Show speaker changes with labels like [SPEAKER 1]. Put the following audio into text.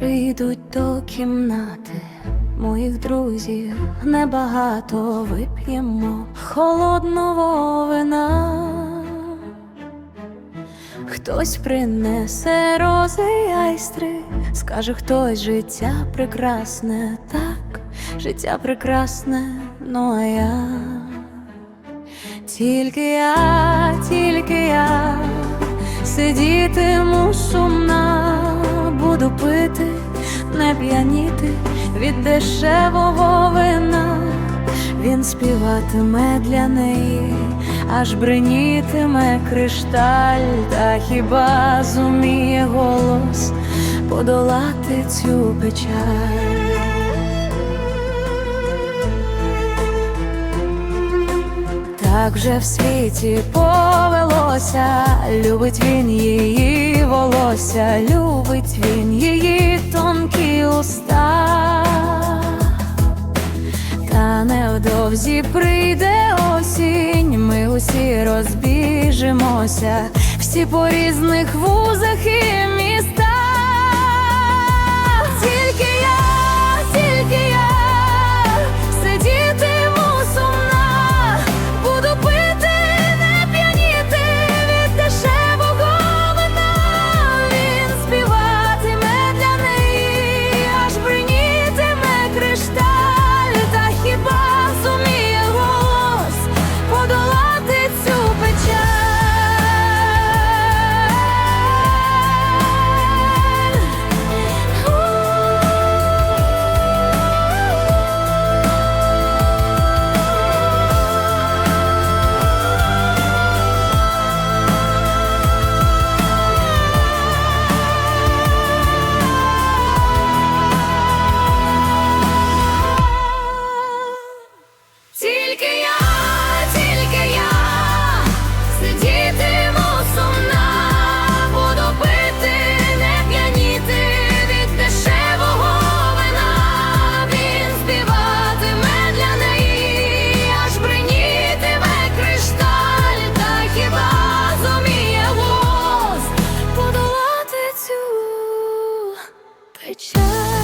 [SPEAKER 1] Підуть до кімнати моїх друзів, небагато вип'ємо холодного вина. Хтось принесе рози айстри, скаже хтось життя прекрасне, так, життя прекрасне, ну а я, тільки я, тільки я сидітиму сумна, буду пити, не п'яніти від дешевого вина. Він співатиме для неї, аж бринітиме кришталь, та хіба зуміє голос подолати цю печаль. Так вже в світі повелося, любить він її волосся, любить він її тонкі уста. Та невдовзі прийде осінь, ми усі розбіжимося, всі по різних вузах і just